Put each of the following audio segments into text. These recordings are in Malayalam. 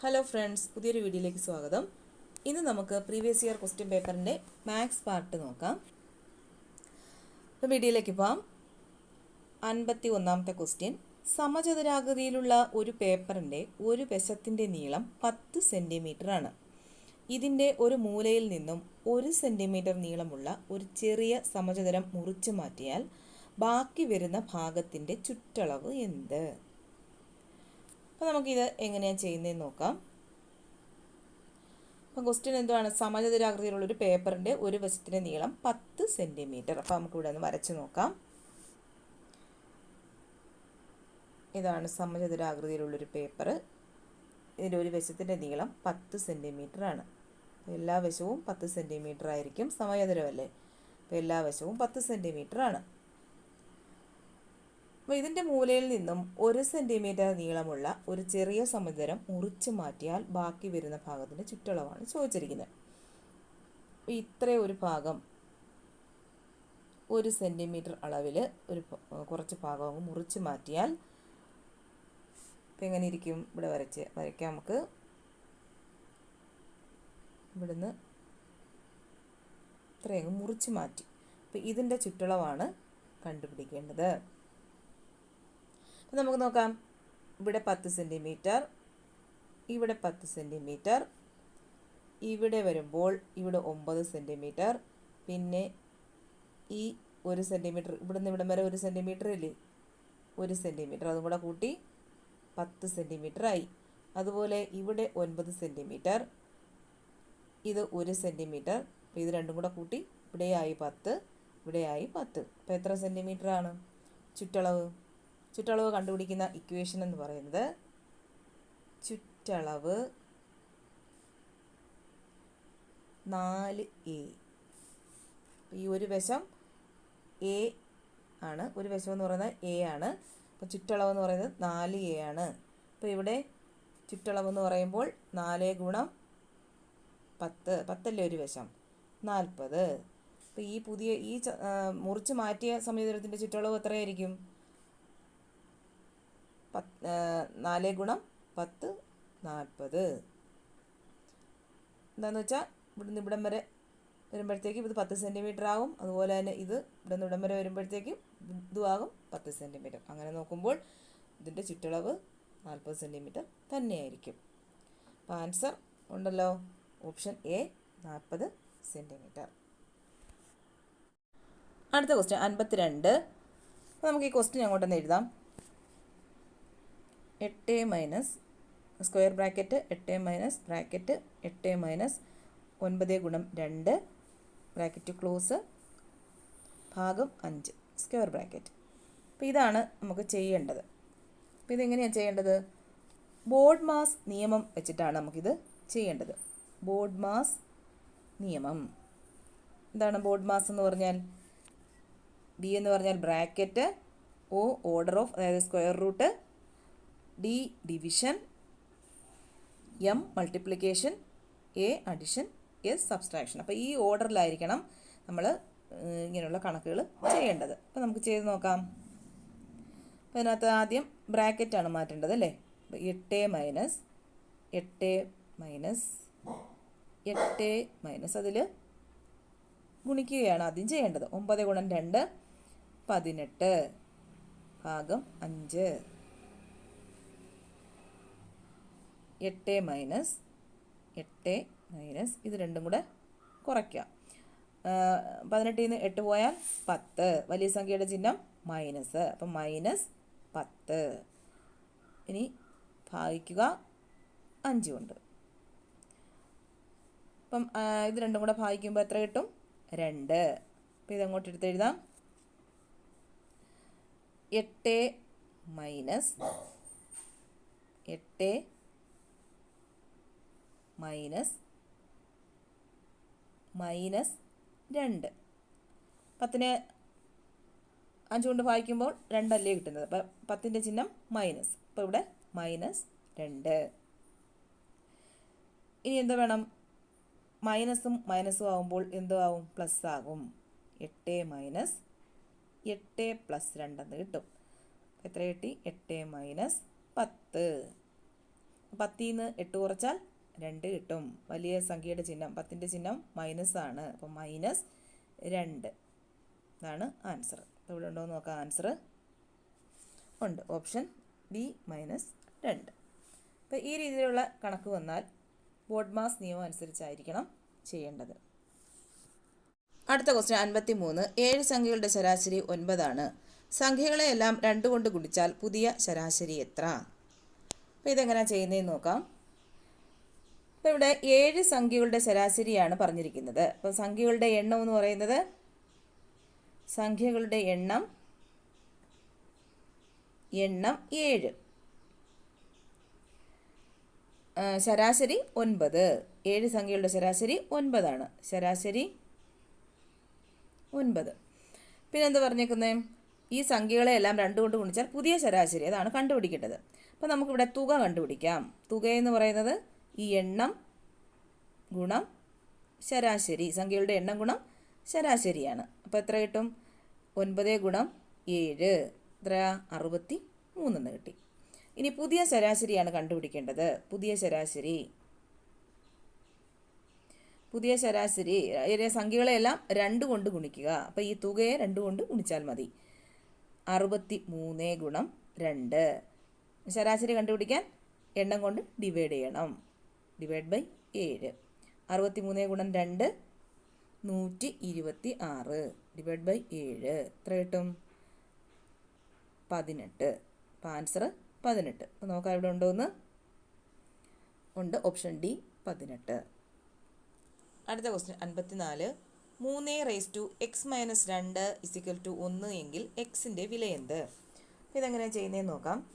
ഹലോ ഫ്രണ്ട്സ് പുതിയൊരു വീഡിയോയിലേക്ക് സ്വാഗതം. ഇന്ന് നമുക്ക് പ്രീവിയസ് ഇയർ ക്വസ്റ്റ്യൻ പേപ്പറിന്റെ മാത്സ് പാർട്ട് നോക്കാം. അപ്പോൾ വീഡിയോയിലേക്ക് പോകാം അൻപത്തി ഒന്നാമത്തെ ക്വസ്റ്റ്യൻ സമചതുരാകൃതിയിലുള്ള ഒരു പേപ്പറിന്റെ ഒരു വശത്തിന്റെ നീളം പത്ത് ആണ്. ഇതിന്റെ ഒരു മൂലയിൽ നിന്നും ഒരു സെന്റിമീറ്റർ നീളമുള്ള ഒരു ചെറിയ സമചതുരം മുറിച്ചു മാറ്റിയാൽ ബാക്കി വരുന്ന ഭാഗത്തിന്റെ ചുറ്റളവ് എന്ത്? അപ്പോൾ നമുക്കിത് എങ്ങനെയാണ് ചെയ്യുന്നതെന്ന് നോക്കാം. അപ്പം ക്വസ്റ്റ്യൻ എന്തുവാണ്? സമചതുരാകൃതിയിലുള്ള ഒരു പേപ്പറിന്റെ ഒരു വശത്തിന്റെ നീളം പത്ത് സെന്റിമീറ്റർ അപ്പോൾ നമുക്ക് ഇവിടെ ഒന്ന് വരച്ച് നോക്കാം. ഇതാണ് സമചതുരാകൃതിയിലുള്ളൊരു പേപ്പർ ഇതിന്റെ ഒരു വശത്തിന്റെ നീളം പത്ത് സെന്റിമീറ്റർ ആണ്. എല്ലാ വശവും പത്ത് സെന്റിമീറ്റർ ആയിരിക്കും. സമചതുരമല്ലേ? അപ്പോൾ എല്ലാ വശവും പത്ത് സെന്റിമീറ്റർ ആണ്. അപ്പോൾ ഇതിന്റെ മൂലയിൽ നിന്നും ഒരു സെന്റിമീറ്റർ നീളമുള്ള ഒരു ചെറിയ സമുദ്രം മുറിച്ചു മാറ്റിയാൽ ബാക്കി വരുന്ന ഭാഗത്തിന്റെ ചുറ്റളവാണ് ചോദിച്ചിരിക്കുന്നത്. ഇത്രയും ഒരു ഭാഗം ഒരു സെന്റിമീറ്റർ അളവിൽ ഒരു കുറച്ച് ഭാഗം മുറിച്ച് മാറ്റിയാൽ ഇപ്പം എങ്ങനെ ഇരിക്കും? ഇവിടെ വരച്ച് വരയ്ക്കാം നമുക്ക്. ഇവിടുന്ന് ഇത്രയും മുറിച്ച് മാറ്റി. അപ്പം ഇതിന്റെ ചുറ്റളവാണ് കണ്ടുപിടിക്കേണ്ടത്. അപ്പം നമുക്ക് നോക്കാം. ഇവിടെ പത്ത് സെന്റിമീറ്റർ ഇവിടെ പത്ത് സെന്റിമീറ്റർ ഇവിടെ വരുമ്പോൾ ഇവിടെ ഒമ്പത് സെന്റിമീറ്റർ പിന്നെ ഈ ഒരു സെന്റിമീറ്റർ ഇവിടെ നിന്ന് ഇവിടം വരെ ഒരു സെന്റിമീറ്റർ ഇല്ലേ? ഒരു സെന്റിമീറ്റർ അതും കൂടെ കൂട്ടി പത്ത് സെന്റിമീറ്റർ ആയി. അതുപോലെ ഇവിടെ ഒൻപത് സെന്റിമീറ്റർ ഇത് ഒരു സെന്റിമീറ്റർ അപ്പോൾ ഇത് രണ്ടും കൂടെ കൂട്ടി ഇവിടെയായി പത്ത് ഇവിടെയായി പത്ത്. അപ്പോൾ എത്ര സെന്റിമീറ്റർ ആണ്? ചുറ്റളവ്? ചുറ്റളവ് കണ്ടുപിടിക്കുന്ന ഇക്വേഷൻ എന്ന് പറയുന്നത് ചുറ്റളവ് നാല് എ ഈ ഒരു വശം എ ആണ് ഒരു വശം എന്ന് പറയുന്നത് എ ആണ്. അപ്പോൾ ചുറ്റളവ് എന്ന് പറയുന്നത് നാല് എ ആണ്. അപ്പോൾ ഇവിടെ ചുറ്റളവ് എന്ന് പറയുമ്പോൾ നാല് ഗുണം പത്ത്. പത്തല്ലേ ഒരു വശം? നാൽപ്പത്. അപ്പോൾ ഈ പുതിയ ഈ മുറിച്ച് മാറ്റിയ സമയത്തിന്റെ ചുറ്റളവ് എത്രയായിരിക്കും? പത്ത് നാല് ഗുണം പത്ത് നാൽപ്പത്. എന്താണെന്ന് വെച്ചാൽ ഇവിടുന്ന് ഇവിടം വരെ വരുമ്പോഴത്തേക്കും ഇത് പത്ത് സെന്റിമീറ്റർ ആകും അതുപോലെ തന്നെ ഇത് ഇവിടെ നിന്ന് ഇവിടം വരെ വരുമ്പോഴത്തേക്കും ഇതുമാകും പത്ത് സെന്റിമീറ്റർ അങ്ങനെ നോക്കുമ്പോൾ ഇതിന്റെ ചുറ്റളവ് നാൽപ്പത് സെന്റിമീറ്റർ തന്നെയായിരിക്കും. അപ്പോൾ ആൻസർ ഉണ്ടല്ലോ. ഓപ്ഷൻ എ നാൽപ്പത് സെന്റിമീറ്റർ അടുത്ത ക്വസ്റ്റ്യൻ അൻപത്തിരണ്ട്. നമുക്ക് ഈ ക്വസ്റ്റ്യൻ അങ്ങോട്ടൊന്ന് എഴുതാം. എട്ട് മൈനസ് സ്ക്വയർ ബ്രാക്കറ്റ് എട്ട് മൈനസ് ബ്രാക്കറ്റ് എട്ട് മൈനസ് ഒൻപത് ഗുണം രണ്ട് ബ്രാക്കറ്റ് ക്ലോസ് ഭാഗം അഞ്ച് സ്ക്വയർ ബ്രാക്കറ്റ്. അപ്പോൾ ഇതാണ് നമുക്ക് ചെയ്യേണ്ടത്. അപ്പോൾ ഇതെങ്ങനെയാണ് ചെയ്യേണ്ടത്? ബോർഡ് മാസ് നിയമം വെച്ചിട്ടാണ് നമുക്കിത് ചെയ്യേണ്ടത്. ബോർഡ് മാസ് നിയമം. എന്താണ് ബോർഡ് മാസ് എന്ന് പറഞ്ഞാൽ? ബി എന്ന് പറഞ്ഞാൽ ബ്രാക്കറ്റ് ഒ ഓർഡർ ഓഫ് അതായത് square root D division M multiplication A addition S subtraction. അപ്പോൾ ഈ ഓർഡറിലായിരിക്കണം നമ്മൾ ഇങ്ങനെയുള്ള കണക്കുകൾ ചെയ്യേണ്ടത്. അപ്പോൾ നമുക്ക് ചെയ്ത് നോക്കാം. അപ്പോൾ അതിനകത്ത് ആദ്യം ബ്രാക്കറ്റാണ് മാറ്റേണ്ടത് അല്ലേ? അപ്പോൾ എട്ട് മൈനസ് എട്ട് മൈനസ് എട്ട് മൈനസ് അതിൽ ഗുണിക്കുകയാണ് ആദ്യം ചെയ്യേണ്ടത്. ഒമ്പത് ഗുണം രണ്ട് പതിനെട്ട് ഭാഗം അഞ്ച്. എട്ട് മൈനസ് എട്ട് മൈനസ് ഇത് രണ്ടും കൂടെ കുറയ്ക്കാം പതിനെട്ടിൽ നിന്ന് എട്ട് പോയാൽ പത്ത്. വലിയ സംഖ്യയുടെ ചിഹ്നം മൈനസ്. അപ്പം മൈനസ് പത്ത്. ഇനി ഭാഗിക്കുക അഞ്ച് കൊണ്ട്. അപ്പം ഇത് രണ്ടും കൂടെ ഭാഗിക്കുമ്പോൾ എത്ര കിട്ടും? രണ്ട്. അപ്പം ഇതങ്ങോട്ട് എടുത്ത് എഴുതാം? എട്ട് മൈനസ് എട്ട് മൈനസ് മൈനസ് രണ്ട്. പത്തിനെ അഞ്ച് കൊണ്ട് ഭാഗിക്കുമ്പോൾ രണ്ടല്ലേ കിട്ടുന്നത്. അപ്പം പത്തിന്റെ ചിഹ്നം മൈനസ്. അപ്പോൾ ഇവിടെ മൈനസ് രണ്ട്. ഇനി എന്ത് വേണം? മൈനസും മൈനസും ആകുമ്പോൾ എന്തോ ആവും? പ്ലസ് ആകും. എട്ട് മൈനസ് എട്ട് പ്ലസ് രണ്ടെന്ന് കിട്ടും. എത്ര കിട്ടി? എട്ട് മൈനസ് പത്ത്. പത്തിൽ നിന്ന് എട്ട് കുറച്ചാൽ രണ്ട് കിട്ടും. വലിയ സംഖ്യയുടെ ചിഹ്നം പത്തിന്റെ ചിഹ്നം മൈനസ് ആണ്. അപ്പോൾ മൈനസ് രണ്ട്. ഇതാണ് ആൻസർ ഇവിടെ ഉണ്ടോ എന്ന് നോക്കാം. ആൻസർ ഉണ്ട്. ഓപ്ഷൻ ബി മൈനസ് രണ്ട്. അപ്പോൾ ഈ രീതിയിലുള്ള കണക്ക് വന്നാൽ ബോഡ്മാസ് നിയമം അനുസരിച്ചായിരിക്കണം ചെയ്യേണ്ടത്. അടുത്ത ക്വസ്റ്റ്യൻ അൻപത്തി മൂന്ന് ഏഴ് സംഖ്യകളുടെ ശരാശരി ഒൻപതാണ്. സംഖ്യകളെയെല്ലാം രണ്ട് കൊണ്ട് ഗുണിച്ചാൽ പുതിയ ശരാശരി എത്ര? അപ്പോൾ ഇതെങ്ങനെയാണ് ചെയ്യുന്നതെന്ന് നോക്കാം. അപ്പോൾ ഇവിടെ ഏഴ് സംഖ്യകളുടെ ശരാശരിയാണ് പറഞ്ഞിരിക്കുന്നത്. അപ്പോൾ സംഖ്യകളുടെ എണ്ണം എന്ന് പറയുന്നത് സംഖ്യകളുടെ എണ്ണം എണ്ണം ഏഴ്. ശരാശരി ഒൻപത്. ഏഴ് സംഖ്യകളുടെ ശരാശരി ഒൻപതാണ്. ശരാശരി ഒൻപത്. പിന്നെ എന്ത് പറഞ്ഞേക്കുന്നത് ഈ സംഖ്യകളെ എല്ലാം രണ്ടു കൊണ്ട് ഗുണിച്ചാൽ പുതിയ ശരാശരി. അതാണ് കണ്ടുപിടിക്കേണ്ടത്. അപ്പോൾ നമുക്കിവിടെ തുക കണ്ടുപിടിക്കാം. തുക എന്ന് പറയുന്നത് ഈ എണ്ണം ഗുണം ശരാശരി. സംഖ്യകളുടെ എണ്ണം ഗുണം ശരാശരിയാണ്. അപ്പോൾ എത്ര കിട്ടും? ഒൻപത് ഗുണം ഏഴ്. എത്ര? അറുപത്തി മൂന്നെന്ന് കിട്ടി. ഇനി പുതിയ ശരാശരിയാണ് കണ്ടുപിടിക്കേണ്ടത്. പുതിയ ശരാശരി. പുതിയ ശരാശരി. സംഖ്യകളെല്ലാം രണ്ട് കൊണ്ട് ഗുണിക്കുക. അപ്പോൾ ഈ തുകയെ രണ്ട് കൊണ്ട് ഗുണിച്ചാൽ മതി. അറുപത്തി മൂന്ന് ഗുണം രണ്ട്. ശരാശരി കണ്ടുപിടിക്കാൻ എണ്ണം കൊണ്ട് ഡിവൈഡ് ചെയ്യണം. ഡിവൈഡ് ബൈ ഏഴ്. അറുപത്തി മൂന്ന് ഗുണം രണ്ട് നൂറ്റി ഇരുപത്തി ആറ് ഡിവൈഡ് ബൈ ഏഴ്. എത്ര കിട്ടും? പതിനെട്ട്. ആൻസർ പതിനെട്ട്. അപ്പോൾ നോക്കാം ഇവിടെ ഉണ്ടോയെന്ന് ഉണ്ട്. ഓപ്ഷൻ ഡി പതിനെട്ട്. അടുത്ത ക്വസ്റ്റ്യൻ അൻപത്തിനാല്. മൂന്ന് റേസ് ടു എക്സ് മൈനസ് രണ്ട് ഇസിക്കൽ ടു ഒന്ന് എങ്കിൽ എക്സിന്റെ വില എന്ത് ഇതെങ്ങനെയാണ് ചെയ്യുന്നതെന്ന് നോക്കാം.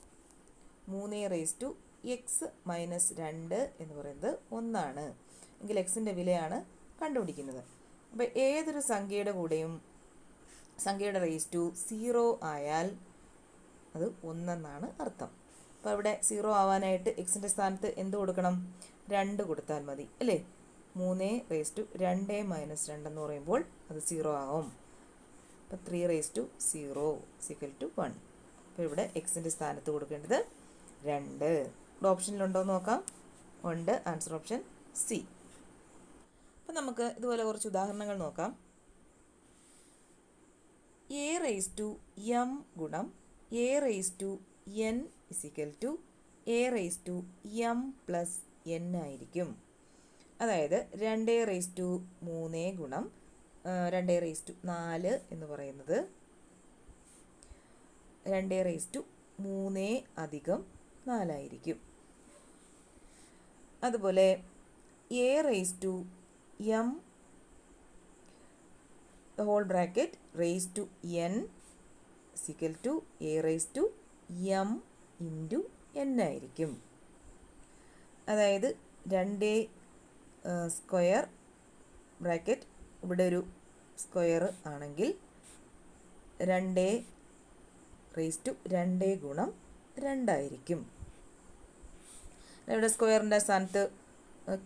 മൂന്ന് റേസ് ടു എക്സ് മൈനസ് രണ്ട് എന്ന് പറയുന്നത് ഒന്നാണ്. എങ്കിൽ എക്സിന്റെ വിലയാണ് കണ്ടുപിടിക്കുന്നത്. അപ്പോൾ ഏതൊരു സംഖ്യയുടെ കൂടെയും സംഖ്യയുടെ റേസ് ടു സീറോ ആയാൽ അത് ഒന്നെന്നാണ് അർത്ഥം. അപ്പോൾ അവിടെ സീറോ ആവാനായിട്ട് എക്സിന്റെ സ്ഥാനത്ത് എന്ത് കൊടുക്കണം? രണ്ട് കൊടുത്താൽ മതി. അല്ലേ? മൂന്ന് റേസ് ടു രണ്ട് മൈനസ് രണ്ടെന്ന് പറയുമ്പോൾ അത് സീറോ ആവും. അപ്പോൾ three raise to zero equal to one അപ്പോൾ ഇവിടെ എക്സിന്റെ സ്ഥാനത്ത് കൊടുക്കേണ്ടത് രണ്ട്. ഇവിടെ ഓപ്ഷനിലുണ്ടോ എന്ന് നോക്കാം. ഉണ്ട്. ആൻസർ ഓപ്ഷൻ സി അപ്പം നമുക്ക് ഇതുപോലെ കുറച്ച് ഉദാഹരണങ്ങൾ നോക്കാം. എ റേസ് ടു എം ഗുണം A raise to N is equal to A raise to M plus N ആയിരിക്കും. അതായത് രണ്ട് റേസ് ടു മൂന്ന് ഗുണം രണ്ട് റേസ് ടു നാല് എന്ന് പറയുന്നത് രണ്ട് റേസ് ടു മൂന്ന് അധികം നാലായിരിക്കും. അതുപോലെ A raise to M whole bracket raise to N equal to A raise to M into N ആയിരിക്കും. അതായത് രണ്ട് സ്ക്വയർ ബ്രാക്കറ്റ് ഇവിടെ ഒരു സ്ക്വയർ ആണെങ്കിൽ രണ്ട് റേസ് ടു രണ്ട് ഗുണം രണ്ടായിരിക്കും ഇവിടെ സ്ക്വയറിന്റെ സ്ഥാനത്ത്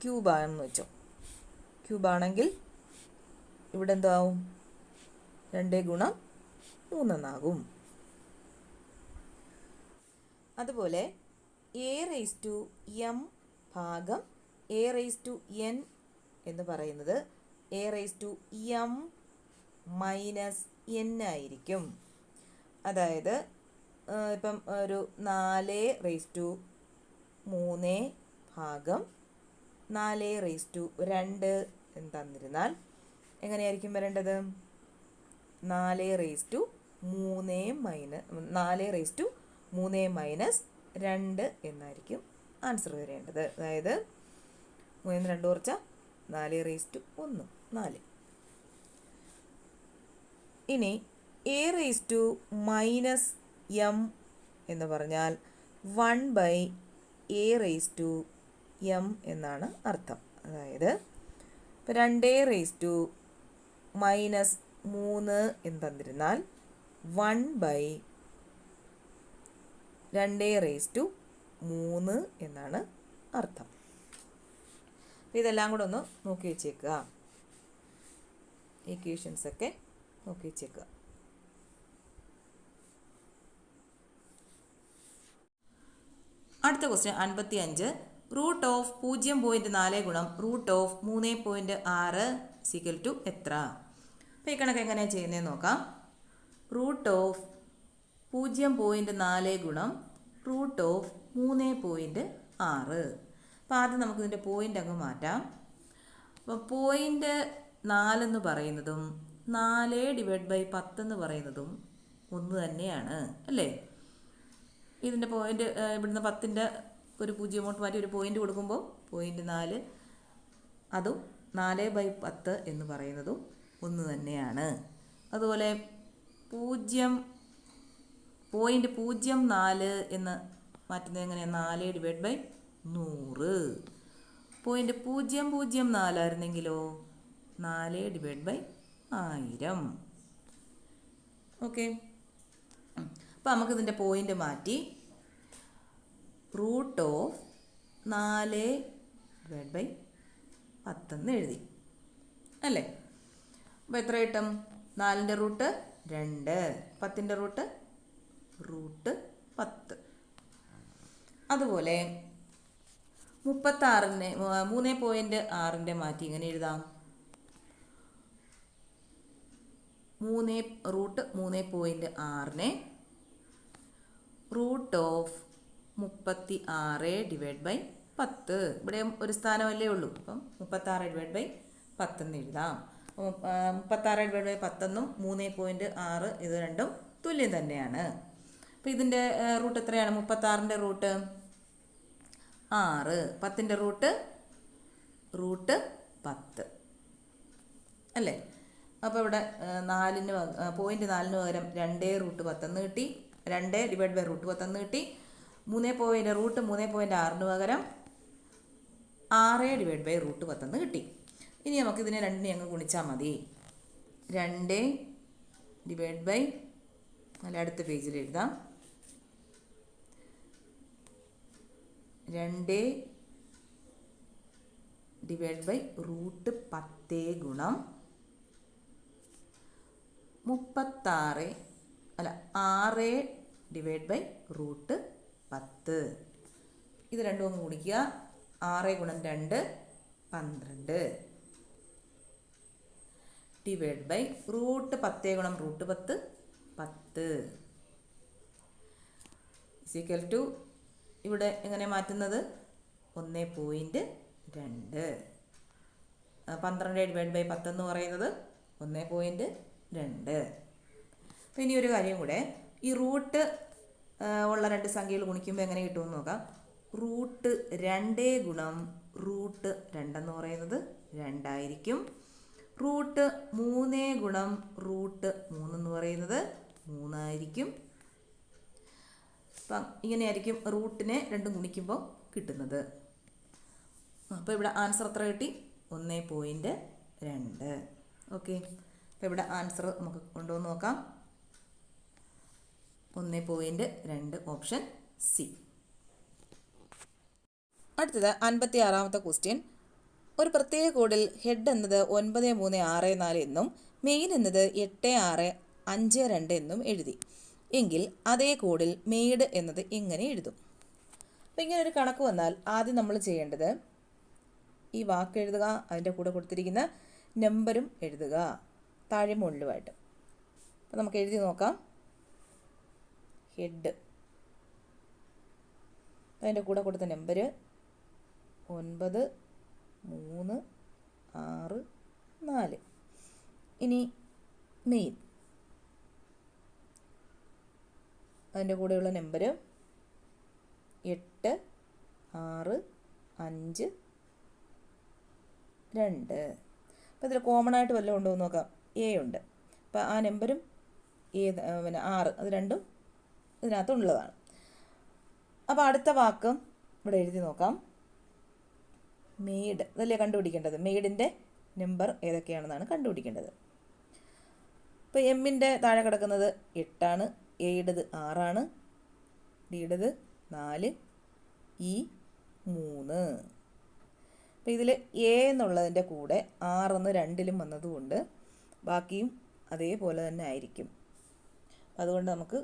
ക്യൂബാണെന്ന് വെച്ചോ. ക്യൂബാണെങ്കിൽ ഇവിടെ എന്താവും രണ്ട് ഗുണം മൂന്നെന്നാകും അതുപോലെ എ റേസ് ടു എം ഭാഗം എ റേസ് ടു എൻ എന്ന് പറയുന്നത് A raise to M minus N ആയിരിക്കും. അതായത് ഇപ്പം ഒരു നാല് റേസ് ടു മൂന്ന് ഭാഗം നാല് റേസ് ടു രണ്ട് എന്ന് തന്നിരുന്നാൽ എങ്ങനെയായിരിക്കും വരേണ്ടത്? നാല് റേസ് ടു മൂന്ന് മൈനസ് നാല് റേസ് ടു മൂന്ന് മൈനസ് രണ്ട് എന്നായിരിക്കും ആൻസർ വരേണ്ടത്. അതായത് മൂന്ന് രണ്ട് കുറച്ച നാല് റേസ് ടു ഒന്ന് നാല്. ഇനി A raise to minus M എന്ന് പറഞ്ഞാൽ one by A raise to M എന്നാണ് അർത്ഥം. അതായത് ഇപ്പം രണ്ട് റേസ് ടു മൈനസ് മൂന്ന് എന്ന് തന്നിരുന്നാൽ വൺ ബൈ രണ്ട് റേസ് ടു മൂന്ന് എന്നാണ് അർത്ഥം. അപ്പോൾ ഇതെല്ലാം കൂടെ ഒന്ന് നോക്കി വെച്ചേക്കുക. ഇക്വേഷൻസ് ഒക്കെ നോക്കി വെച്ചേക്കുക. അടുത്ത ക്വസ്റ്റ്യൻ അൻപത്തി അഞ്ച് റൂട്ട് ഓഫ് പൂജ്യം പോയിന്റ് നാല് ഗുണം റൂട്ട് ഓഫ് മൂന്ന് പോയിന്റ് ആറ് സിക്കൽ ടു എത്ര? അപ്പോൾ ഈ കണക്ക് എങ്ങനെയാണ് ചെയ്യുന്നതെന്ന് നോക്കാം. റൂട്ട് ഓഫ് പൂജ്യം പോയിന്റ് നാല് ഗുണം റൂട്ട് ഓഫ് മൂന്ന് പോയിന്റ് ആറ്. അപ്പോൾ ആദ്യം നമുക്ക് ഇതിന്റെ പോയിന്റ് അങ്ങ് മാറ്റാം. അപ്പോൾ പോയിന്റ് നാലെന്ന് പറയുന്നതും നാല് ഡിവൈഡ് ബൈ പത്തെന്ന് പറയുന്നതും ഒന്ന് തന്നെയാണ് അല്ലേ? ഇതിന്റെ പോയിന്റ് ഇവിടുന്ന് പത്തിന്റെ ഒരു പൂജ്യം അങ്ങോട്ട് മാറ്റി ഒരു പോയിന്റ് കൊടുക്കുമ്പോൾ പോയിന്റ് നാല്. അതും നാല് ബൈ പത്ത് എന്ന് പറയുന്നതും ഒന്ന് തന്നെയാണ്. അതുപോലെ പൂജ്യം പോയിന്റ് പൂജ്യം നാല് എന്ന് മാറ്റുന്നത് എങ്ങനെയാണ് നാല് ഡിവൈഡ് ബൈ നൂറ്. പോയിന്റ് പൂജ്യം പൂജ്യം നാലായിരുന്നെങ്കിലോ? നാല് ഡിവൈഡ് ബൈ ആയിരം. ഓക്കെ അപ്പോൾ നമുക്കിതിന്റെ പോയിന്റ് മാറ്റി റൂട്ട് ഓഫ് നാല് ഡിവൈഡ് ബൈ പത്തെന്ന് എഴുതി. അല്ലേ? അപ്പോൾ എത്ര കിട്ടും? നാലിന്റെ റൂട്ട് രണ്ട്. പത്തിന്റെ റൂട്ട് റൂട്ട് പത്ത്. അതുപോലെ മുപ്പത്താറിന് മൂന്ന് പോയിന്റ് ആറിന്റെ മാറ്റി ഇങ്ങനെ എഴുതാം. മൂന്ന് റൂട്ട് മൂന്ന് പോയിന്റ് ആറിനെ റൂട്ട് ഓഫ് മുപ്പത്തി ആറ് ഡിവൈഡ് ബൈ പത്ത്. ഇവിടെ ഒരു സ്ഥാനമല്ലേ ഉള്ളൂ. അപ്പം മുപ്പത്താറ് ഡിവൈഡ് ബൈ പത്തെന്ന് എഴുതാം. മുപ്പത്താറ് ഡിവൈഡ് ബൈ പത്തെന്നും മൂന്ന് പോയിന്റ് ആറ് ഇത് രണ്ടും തുല്യം തന്നെയാണ്. അപ്പോൾ ഇതിന്റെ റൂട്ട് എത്രയാണ്? മുപ്പത്താറിന്റെ റൂട്ട് ആറ്. പത്തിന്റെ റൂട്ട് റൂട്ട് പത്ത്. അല്ലേ? അപ്പോൾ ഇവിടെ നാലിന് പോയിന്റ് നാലിന് പകരം രണ്ടേ റൂട്ട് പത്തെന്ന് കിട്ടി. രണ്ട് ഡിവൈഡ് ബൈ റൂട്ട് പത്തെന്ന് കിട്ടി. മൂന്ന് പോയിന്റ് റൂട്ട് മൂന്ന് പോയിന്റ് ആറിന് പകരം ആറ് ഡിവൈഡ് ബൈ റൂട്ട് പത്തെന്ന് കിട്ടി. ഇനി നമുക്ക് ഇതിനെ രണ്ടിനെ അങ്ങ് ഗുണിച്ചാൽ മതി. രണ്ട് ഡിവൈഡ് ബൈ അല്ല അടുത്ത പേജിൽ എഴുതാം. രണ്ട് ഡിവൈഡ് ബൈ റൂട്ട് പത്ത് ഗുണം മുപ്പത്താറ് അല്ല ആറ് ഡിവൈഡ് ബൈ റൂട്ട് പത്ത്. ഇത് രണ്ടും ഒന്ന് കുടിക്കുക ആറ് ഗുണം രണ്ട് പന്ത്രണ്ട്. ഡിവൈഡ് ബൈ റൂട്ട് പത്ത് ഗുണം റൂട്ട് പത്ത് പത്ത്. ഇസിക്കൽ ടു ഇവിടെ എങ്ങനെ മാറ്റുന്നത്? ഒന്ന് പോയിന്റ് രണ്ട്. പന്ത്രണ്ട് ഡിവൈഡ് ബൈ പത്ത് എന്ന് പറയുന്നത് ഒന്ന് പോയിന്റ് രണ്ട്. അപ്പോൾ ഇനി ഒരു കാര്യം കൂടെ. ഈ റൂട്ട് ഉള്ള രണ്ട് സംഖ്യകൾ ഗുണിക്കുമ്പോൾ എങ്ങനെ കിട്ടുമെന്ന് നോക്കാം. റൂട്ട് രണ്ടേ ഗുണം റൂട്ട് രണ്ടെന്ന് പറയുന്നത് രണ്ടായിരിക്കും. റൂട്ട് മൂന്നേ ഗുണം റൂട്ട് മൂന്നെന്ന് പറയുന്നത് മൂന്നായിരിക്കും. അപ്പം ഇങ്ങനെയായിരിക്കും റൂട്ടിനെ രണ്ടും ഗുണിക്കുമ്പോൾ കിട്ടുന്നത്. അപ്പോൾ ഇവിടെ ആൻസർ എത്ര കിട്ടി? ഒന്ന് പോയിന്റ് രണ്ട്. ഓക്കെ. അപ്പോൾ ഇവിടെ ആൻസർ നമുക്ക് കൊണ്ടുവന്ന് നോക്കാം. ഒന്ന് പോയിന്റ് രണ്ട് ഓപ്ഷൻ സി അടുത്തത് അൻപത്തി ആറാമത്തെ ക്വസ്റ്റ്യൻ ഒരു പ്രത്യേക കോഡിൽ ഹെഡ് എന്നത് ഒൻപത് മൂന്ന് ആറ് നാല് എന്നും മെയിൻ എന്നത് എട്ട് ആറ് അഞ്ച് രണ്ട് എന്നും എഴുതി. എങ്കിൽ അതേ കോഡിൽ മെയ്ഡ് എന്നത് എങ്ങനെ എഴുതും? അപ്പം ഇങ്ങനെ ഒരു കണക്ക് വന്നാൽ ആദ്യം നമ്മൾ ചെയ്യേണ്ടത് ഈ വാക്ക് എഴുതുക അതിന്റെ കൂടെ കൊടുത്തിരിക്കുന്ന നമ്പരും എഴുതുക. താഴെ മുകളിലുമായിട്ട്. അപ്പം നമുക്ക് എഴുതി നോക്കാം. ഹെഡ് അതിന്റെ കൂടെ കൊടുത്ത നമ്പർ ഒൻപത് മൂന്ന് ആറ് നാല്. ഇനി മെയിൻ അതിന്റെ കൂടെയുള്ള നമ്പർ എട്ട് ആറ് അഞ്ച് രണ്ട്. അപ്പോൾ ഇതിൽ കോമൺ ആയിട്ട് വല്ലതും ഉണ്ടോ എന്ന് നോക്കാം. എ ഉണ്ട്. അപ്പോൾ ആ നമ്പരും ഏത് പിന്നെ ആറ് അത് രണ്ടും ഇതിനകത്തുള്ളതാണ്. അപ്പോൾ അടുത്ത വാക്ക് ഇവിടെ എഴുതി നോക്കാം. മെയ്ഡ് ഇതല്ലേ കണ്ടുപിടിക്കേണ്ടത്? മെയ്ഡിന്റെ നമ്പർ ഏതൊക്കെയാണെന്നാണ് കണ്ടുപിടിക്കേണ്ടത്. ഇപ്പോൾ എമ്മിന്റെ താഴെ കിടക്കുന്നത് എട്ടാണ് എയുടേത് ആറാണ് ഡിയുടേത് നാല് ഇ മൂന്ന്. അപ്പോൾ ഇതിൽ എ എന്നുള്ളതിന്റെ കൂടെ ആറെന്ന് രണ്ടിലും വന്നതുകൊണ്ട് ബാക്കിയും അതേപോലെ തന്നെ ആയിരിക്കും. അതുകൊണ്ട് നമുക്ക്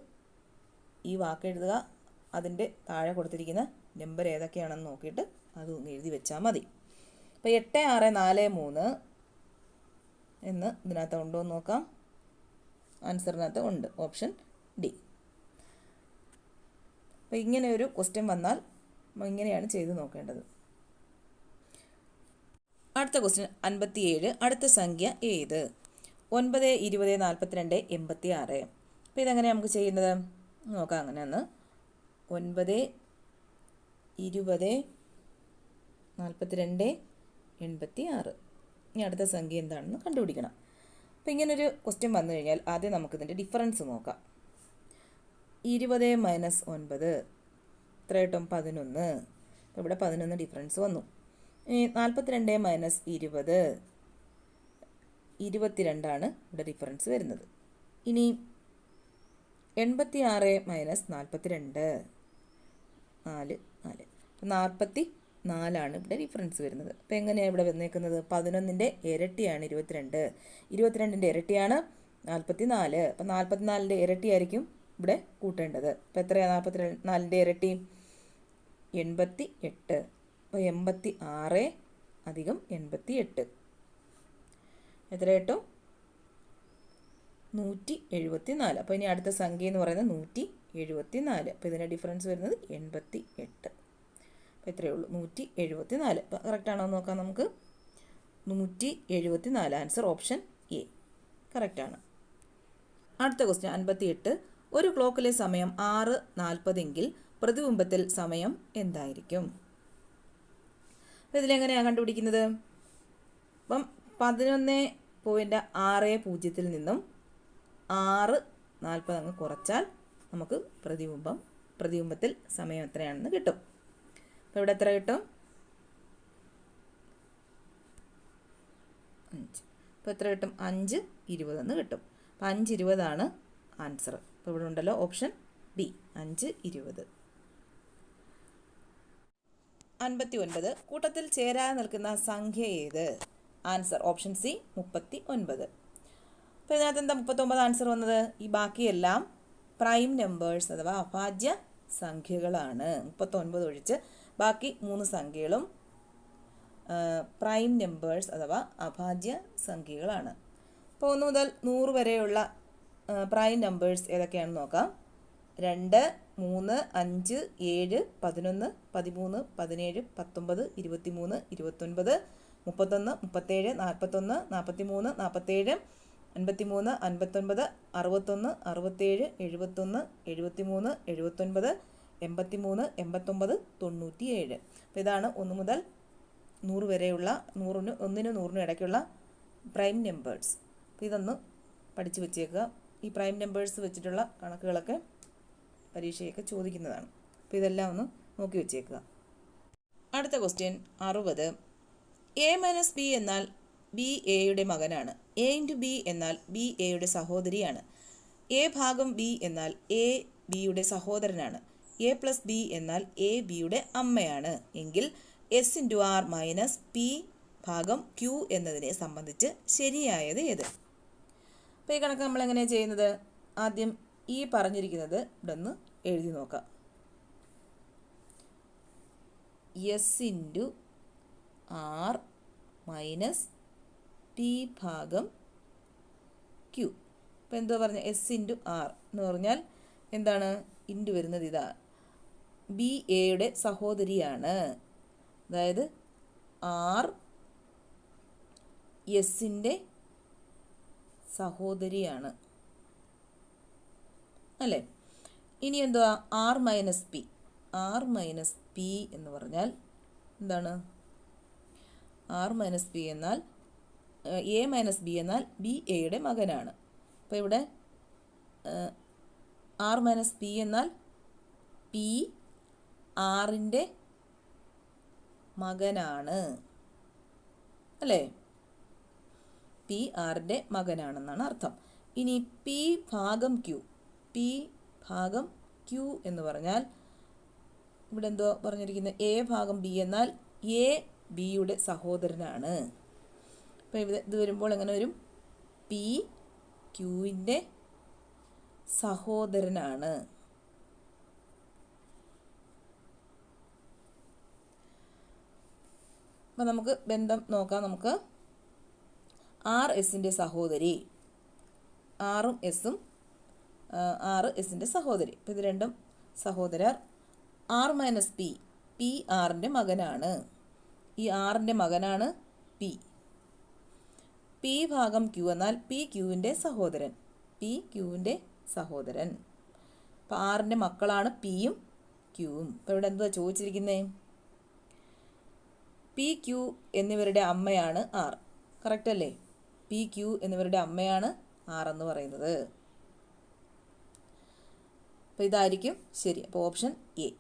ഈ വാക്ക് എഴുതുക. അതിന്റെ താഴെ കൊടുത്തിരിക്കുന്ന നമ്പർ ഏതൊക്കെയാണെന്ന് നോക്കിയിട്ട് അത് എഴുതി വെച്ചാൽ മതി. അപ്പോൾ എട്ട് ആറ് നാല് മൂന്ന് എന്ന് ഇതിനകത്ത് ഉണ്ടോ എന്ന് നോക്കാം. ആൻസറിനകത്ത് ഉണ്ട്. ഓപ്ഷൻ ഡി അപ്പോൾ ഇങ്ങനെ ഒരു ക്വസ്റ്റ്യൻ വന്നാൽ ഇങ്ങനെയാണ് ചെയ്ത് നോക്കേണ്ടത്. അടുത്ത ക്വസ്റ്റ്യൻ അൻപത്തിയേഴ്. അടുത്ത സംഖ്യ ഏത്? ഒൻപത് ഇരുപത് നാൽപ്പത്തിരണ്ട് എൺപത്തി ആറ് അപ്പോൾ ഇതെങ്ങനെയാണ് നമുക്ക് ചെയ്യുന്നത് നോക്കാം അങ്ങനെ ഒന്ന് ഒൻപത് ഇരുപത് നാൽപ്പത്തിരണ്ട് എൺപത്തി ആറ് ഇനി അടുത്ത സംഖ്യ എന്താണെന്ന് കണ്ടുപിടിക്കണം. അപ്പോൾ ഇങ്ങനൊരു ക്വസ്റ്റ്യൻ വന്നു കഴിഞ്ഞാൽ ആദ്യം നമുക്കിതിന്റെ ഡിഫറൻസ് നോക്കാം. ഇരുപത് മൈനസ് ഒൻപത് എത്ര കിട്ടും പതിനൊന്ന് ഇവിടെ പതിനൊന്ന് ഡിഫറൻസ് വന്നു. ഇനി നാൽപ്പത്തിരണ്ട് മൈനസ് ഇരുപത് ഇരുപത്തിരണ്ടാണ് ഇവിടെ ഡിഫറൻസ് വരുന്നത്. ഇനി എൺപത്തി ആറ് മൈനസ് നാൽപ്പത്തിരണ്ട്. നാല് നാല്. അപ്പം നാൽപ്പത്തി നാലാണ് ഇവിടെ ഡിഫറൻസ് വരുന്നത്. അപ്പോൾ എങ്ങനെയാണ് ഇവിടെ വന്നേക്കുന്നത്? പതിനൊന്നിന്റെ ഇരട്ടിയാണ് ഇരുപത്തിരണ്ട്. ഇരുപത്തിരണ്ടിന്റെ ഇരട്ടിയാണ് നാൽപ്പത്തി നാല് അപ്പം നാൽപ്പത്തി നാലിന്റെ ഇരട്ടിയായിരിക്കും ഇവിടെ കൂട്ടേണ്ടത്. അപ്പോൾ എത്രയാണ് നാൽപ്പത്തി നാലിന്റെ ഇരട്ടി? എൺപത്തി എട്ട് അപ്പോൾ എൺപത്തി ആറ് അധികം എൺപത്തി എട്ട് എത്ര കിട്ടും? നൂറ്റി എഴുപത്തി നാല് അപ്പോൾ ഇനി അടുത്ത സംഖ്യ എന്ന് പറയുന്നത് നൂറ്റി എഴുപത്തി നാല് അപ്പോൾ ഇതിന്റെ ഡിഫറൻസ് വരുന്നത് എൺപത്തി എട്ട് അപ്പോൾ ഇത്രയേ ഉള്ളൂ. നൂറ്റി എഴുപത്തി നാല് അപ്പോൾ കറക്റ്റാണോ എന്ന് നോക്കാം നമുക്ക്. നൂറ്റി എഴുപത്തി നാല് ആൻസർ ഓപ്ഷൻ എ കറക്റ്റാണ് അടുത്ത ക്വസ്റ്റ്യൻ അൻപത്തി എട്ട് ഒരു ക്ലോക്കിലെ സമയം ആറ് നാൽപ്പതെങ്കിൽ പ്രതിബിംബത്തിൽ സമയം എന്തായിരിക്കും? അപ്പോൾ ഇതിലെങ്ങനെയാണ് കണ്ടുപിടിക്കുന്നത്? അപ്പം പതിനൊന്ന് പോയിന്റ് ആറ് പൂജ്യത്തിൽ നിന്നും ആറ് നാൽപ്പത് അങ്ങ് കുറച്ചാൽ നമുക്ക് പ്രതിബിംബം പ്രതിബിംബത്തിൽ സമയം എത്രയാണെന്ന് കിട്ടും. അപ്പോൾ ഇവിടെ എത്ര കിട്ടും? അഞ്ച്. അപ്പോൾ എത്ര കിട്ടും? അഞ്ച് ഇരുപതെന്ന് കിട്ടും. അപ്പോൾ അഞ്ച് ഇരുപതാണ് ആൻസർ അപ്പോൾ ഇവിടെ ഉണ്ടല്ലോ ഓപ്ഷൻ ബി അഞ്ച് ഇരുപത്. അൻപത്തി ഒൻപത് കൂട്ടത്തിൽ ചേരാതെ നിൽക്കുന്ന സംഖ്യ ഏത്? ആൻസർ ഓപ്ഷൻ സി മുപ്പത്തി ഒൻപത് അപ്പോൾ ഇതിനകത്ത് എന്താ മുപ്പത്തൊമ്പത് ആൻസർ വന്നത്? ഈ ബാക്കിയെല്ലാം പ്രൈം നമ്പേഴ്സ് അഥവാ അഭാജ്യ സംഖ്യകളാണ്. മുപ്പത്തൊൻപത് ഒഴിച്ച് ബാക്കി മൂന്ന് സംഖ്യകളും പ്രൈം നമ്പേഴ്സ് അഥവാ അഭാജ്യ സംഖ്യകളാണ്. അപ്പോൾ ഒന്ന് മുതൽ നൂറ് വരെയുള്ള പ്രൈം നമ്പേഴ്സ് ഏതൊക്കെയാണെന്ന് നോക്കാം. രണ്ട് മൂന്ന് അഞ്ച് ഏഴ് പതിനൊന്ന് പതിമൂന്ന് പതിനേഴ് പത്തൊമ്പത് ഇരുപത്തിമൂന്ന് ഇരുപത്തൊൻപത് മുപ്പത്തൊന്ന് മുപ്പത്തേഴ് നാൽപ്പത്തൊന്ന് നാൽപ്പത്തി മൂന്ന് നാൽപ്പത്തേഴ് അൻപത്തിമൂന്ന് അൻപത്തൊൻപത് അറുപത്തൊന്ന് അറുപത്തേഴ് എഴുപത്തൊന്ന് എഴുപത്തിമൂന്ന് എഴുപത്തൊൻപത് എൺപത്തിമൂന്ന് എൺപത്തൊമ്പത് തൊണ്ണൂറ്റിയേഴ്. അപ്പോൾ ഇതാണ് ഒന്ന് മുതൽ നൂറ് വരെയുള്ള നൂറിന് ഒന്നിന് നൂറിനും ഇടയ്ക്കുള്ള പ്രൈം നമ്പേഴ്സ്. അപ്പോൾ ഇതൊന്ന് പഠിച്ചു വെച്ചേക്കുക. ഈ പ്രൈം നമ്പേഴ്സ് വെച്ചിട്ടുള്ള കണക്കുകളൊക്കെ പരീക്ഷയൊക്കെ ചോദിക്കുന്നതാണ്. അപ്പോൾ ഇതെല്ലാം ഒന്ന് നോക്കി വെച്ചേക്കുക. അടുത്ത ക്വസ്റ്റ്യൻ അറുപത്. എ മൈനസ് ബി എന്നാൽ ബി എയുടെ മകനാണ്. എ ഇന്റു ബി എന്നാൽ ബി എയുടെ സഹോദരിയാണ്. എ ഭാഗം ബി എന്നാൽ എ ബിയുടെ സഹോദരനാണ്. എ പ്ലസ് ബി എന്നാൽ എ ബിയുടെ അമ്മയാണ്. എങ്കിൽ S into R minus P ഭാഗം ക്യു എന്നതിനെ സംബന്ധിച്ച് ശരിയായത് ഏത്? അപ്പോൾ ഈ കണക്ക് നമ്മൾ എങ്ങനെയാണ് ചെയ്യുന്നത്? ആദ്യം ഈ പറഞ്ഞിരിക്കുന്നത് ഇവിടെ നിന്ന് എഴുതി നോക്കാം. S into R minus P ഭാഗം ക്യു. അപ്പോൾ എന്തോ പറഞ്ഞ? എസ് ഇന്റു ആർ എന്ന് പറഞ്ഞാൽ എന്താണ്? ഇന്റു വരുന്നത് ഇതാ. ബി എയുടെ സഹോദരിയാണ്. അതായത് ആർ എസിന്റെ സഹോദരിയാണ്. അല്ലേ? ഇനി എന്തുവാ? R minus P R minus P എന്ന് പറഞ്ഞാൽ എന്താണ്? ആർ മൈനസ് പി എന്നാൽ എ മൈനസ് ബി എന്നാൽ ബി എയുടെ മകനാണ്. അപ്പോൾ ഇവിടെ ആർ മൈനസ് പി എന്നാൽ പി ആറിന്റെ മകനാണ്. അല്ലേ? പി ആറിന്റെ മകനാണെന്നാണ് അർത്ഥം. ഇനി പി ഭാഗം ക്യു പി ഭാഗം ക്യു എന്ന് പറഞ്ഞാൽ ഇവിടെ എന്തോ പറഞ്ഞിരിക്കുന്നത് എ ഭാഗം ബി എന്നാൽ എ ബിയുടെ സഹോദരനാണ്. അപ്പോൾ ഇവിടെ ഇത് വരുമ്പോൾ എങ്ങനെ വരും? പി ക്യൂവിന്റെ സഹോദരനാണ്. അപ്പം നമുക്ക് ബന്ധം നോക്കാം നമുക്ക്. ആർ എസിന്റെ സഹോദരി. ആറും എസും ആറ് എസിന്റെ സഹോദരി. അപ്പോൾ ഇത് രണ്ടും സഹോദരർ. R minus P. പി ആറിന്റെ മകനാണ്. ഈ ആറിന്റെ മകനാണ് പി. പി ഭാഗം ക്യു എന്നാൽ പി ക്യൂവിന്റെ സഹോദരൻ. പി ക്യൂവിന്റെ സഹോദരൻ. അപ്പം ആറിന്റെ മക്കളാണ് പിയും ക്യുവും. അപ്പോൾ ഇവിടെ എന്താ ചോദിച്ചിരിക്കുന്നത് പി ക്യു എന്നിവരുടെ അമ്മയാണ് ആർ. കറക്റ്റ് അല്ലേ? പി ക്യു എന്നിവരുടെ അമ്മയാണ് ആർ എന്ന് പറയുന്നത്. അപ്പോൾ ഇതായിരിക്കും ശരി. അപ്പോൾ ഓപ്ഷൻ എ.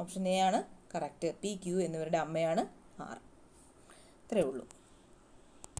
ഓപ്ഷൻ എ ആണ് കറക്റ്റ് പി ക്യു എന്നിവരുടെ അമ്മയാണ് ആർ. ഇത്രയേ ഉള്ളൂ.